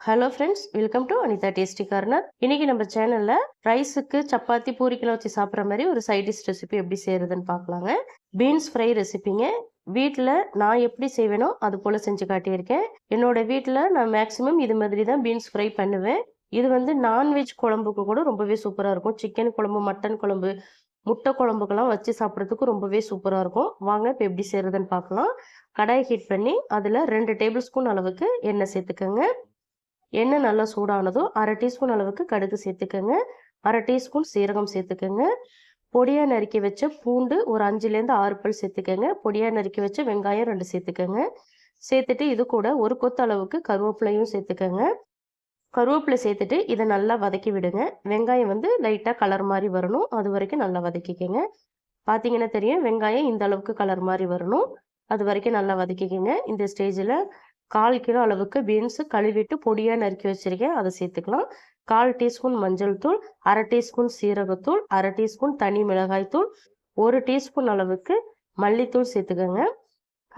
Hello friends welcome to Anitha tasty corner இன்னைக்கு நம்ம சேனல்ல ரைஸுக்கு சப்பாத்தி பூரிக்கெல்லாம் வச்சு சாப்பிட்ற மாதிரி ஒரு சைட் டிஷ் ரெசிபி எப்படி செய்யறதுன்னு பார்க்கலாங்க. பீன்ஸ் ஃப்ரை ரெசிபிங்க வீட்டில் நான் எப்படி செய்வேனோ அது போல் செஞ்சு காட்டியிருக்கேன். என்னோட வீட்டில் நான் மேக்ஸிமம் இது மாதிரி தான் பீன்ஸ் ஃப்ரை பண்ணுவேன். இது வந்து நான்வெஜ் குழம்புக்கு கூட ரொம்பவே சூப்பராக இருக்கும். சிக்கன் குழம்பு மட்டன் குழம்பு முட்டை குழம்புக்கெல்லாம் வச்சு சாப்பிட்றதுக்கு ரொம்பவே சூப்பராக இருக்கும். வாங்க இப்போ எப்படி செய்கிறதுன்னு பார்க்கலாம். கடாய் ஹீட் பண்ணி அதில் ரெண்டு டேபிள் ஸ்பூன் அளவுக்கு எண்ணெய் சேர்த்துக்கோங்க. எண்ணெய் நல்லா சூடானதும் அரை டீஸ்பூன் அளவுக்கு கடுகு சேர்த்துக்கோங்க. அரை டீஸ்பூன் சீரகம் சேர்த்துக்கோங்க. பொடியாக நறுக்கி வச்ச பூண்டு ஒரு அஞ்சுலேருந்து ஆறு பல் சேர்த்துக்கோங்க. பொடியாக நறுக்கி வச்ச வெங்காயம் ரெண்டு சேர்த்துக்கோங்க. சேர்த்துட்டு இது கூட ஒரு கொத்து அளவுக்கு கருவேப்பிலையும் சேர்த்துக்கோங்க. கருவேப்பிலை சேர்த்துட்டு இதை நல்லா வதக்கி விடுங்க. வெங்காயம் வந்து லைட்டாக கலர் மாதிரி வரணும். அது வரைக்கும் நல்லா வதக்கிக்கோங்க. பார்த்தீங்கன்னா தெரியும் வெங்காயம் இந்த அளவுக்கு கலர் மாதிரி வரணும். அது வரைக்கும் நல்லா வதக்கிக்கோங்க. இந்த ஸ்டேஜில் கால் கிலோ அளவுக்கு பீன்ஸு கழுவிட்டு பொடியாக நறுக்கி வச்சுருக்கேன். அதை சேர்த்துக்கலாம். கால் டீஸ்பூன் மஞ்சள் தூள் அரை டீஸ்பூன் சீரகத்தூள் அரை டீஸ்பூன் தனி மிளகாய் தூள் ஒரு டீஸ்பூன் அளவுக்கு மல்லித்தூள் சேர்த்துக்கோங்க.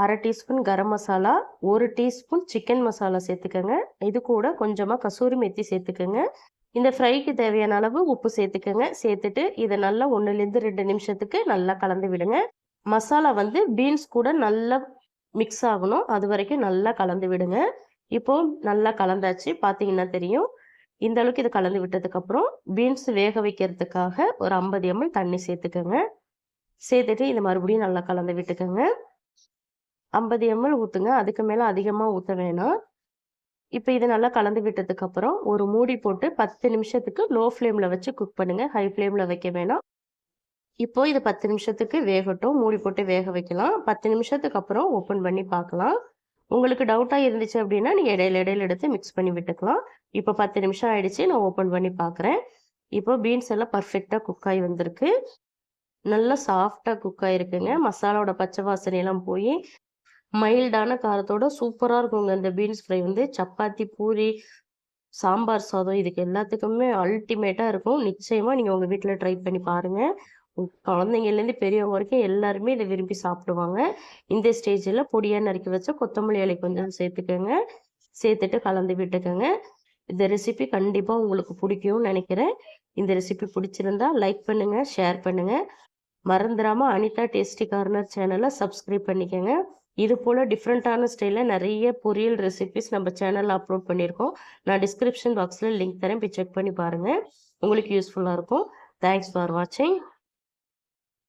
அரை டீஸ்பூன் கரம் மசாலா ஒரு டீஸ்பூன் சிக்கன் மசாலா சேர்த்துக்கோங்க. இது கூட கொஞ்சமாக கசூரி மெத்தி சேர்த்துக்கோங்க. இந்த ஃப்ரைக்கு தேவையான அளவு உப்பு சேர்த்துக்கோங்க. சேர்த்துட்டு இதை நல்லா ஒன்றுலேருந்து ரெண்டு நிமிஷத்துக்கு நல்லா கலந்து விடுங்க. மசாலா வந்து பீன்ஸ் கூட நல்லா மிக்ஸ் ஆகணும். அது வரைக்கும் நல்லா கலந்து விடுங்க. இப்போ நல்லா கலந்தாச்சு. பார்த்தீங்கன்னா தெரியும். இந்த அளவுக்கு இது கலந்து விட்டதுக்கப்புறம் பீன்ஸ் வேக வைக்கிறதுக்காக ஒரு ஐம்பது எம்எல் தண்ணி சேர்த்துக்கோங்க. சேர்த்துட்டு இதை மறுபடியும் நல்லா கலந்து விட்டுக்கோங்க. ஐம்பது எம்எல் ஊற்றுங்க அதுக்கு மேலே அதிகமாக ஊற்ற வேணாம். இப்போ இதை நல்லா கலந்து விட்டதுக்கப்புறம் ஒரு மூடி போட்டு பத்து நிமிஷத்துக்கு லோ ஃப்ளேமில் வச்சு குக் பண்ணுங்கள் ஹை ஃப்ளேமில் வைக்க வேணாம். இப்போ இது பத்து நிமிஷத்துக்கு வேகட்டும். மூடி போட்டு வேக வைக்கலாம். பத்து நிமிஷத்துக்கு அப்புறம் ஓப்பன் பண்ணி பார்க்கலாம். உங்களுக்கு டவுட்டாக இருந்துச்சு அப்படின்னா நீங்கள் இடையில இடையில எடுத்து மிக்ஸ் பண்ணி விட்டுக்கலாம். இப்போ பத்து நிமிஷம் ஆயிடுச்சு. நான் ஓப்பன் பண்ணி பார்க்குறேன். இப்போ பீன்ஸ் எல்லாம் பர்ஃபெக்டாக குக் ஆகி வந்திருக்கு. நல்லா சாஃப்டாக குக் ஆகிருக்குங்க மசாலாவோட பச்சை வாசனையெல்லாம் போய் மைல்டான காரத்தோட சூப்பராக இருக்குங்க. இந்த பீன்ஸ் ஃப்ரை வந்து சப்பாத்தி பூரி சாம்பார் சாதம் இதுக்கு எல்லாத்துக்குமே அல்டிமேட்டாக இருக்கும். நிச்சயமாக நீங்கள் உங்கள் வீட்டில் ட்ரை பண்ணி பாருங்கள் குழந்தைங்கலேருந்து பெரியவங்க வரைக்கும் எல்லாருமே இதை விரும்பி சாப்பிடுவாங்க. இந்த ஸ்டேஜில் பொடியாக நறுக்கி வச்ச கொத்தமல்லி இலை கொஞ்சம் சேர்த்துக்கோங்க. சேர்த்துட்டு கலந்து விட்டுக்கோங்க. இந்த ரெசிபி கண்டிப்பாக உங்களுக்கு பிடிக்கும்னு நினைக்கிறேன். இந்த ரெசிபி பிடிச்சிருந்தா லைக் பண்ணுங்கள் ஷேர் பண்ணுங்கள் மறந்துடாமல் அனிதா டேஸ்டி கார்னர் சேனலை சப்ஸ்கிரைப் பண்ணிக்கோங்க. இது போல் டிஃப்ரெண்ட்டான ஸ்டைலில் நிறைய பொரியல் ரெசிபிஸ் நம்ம சேனலில் அப்லோட் பண்ணியிருக்கோம். நான் டிஸ்கிரிப்ஷன் பாக்ஸில் லிங்க் தரேன். போய் செக் பண்ணி பாருங்கள் உங்களுக்கு யூஸ்ஃபுல்லாக இருக்கும். தேங்க்ஸ் ஃபார் வாட்சிங்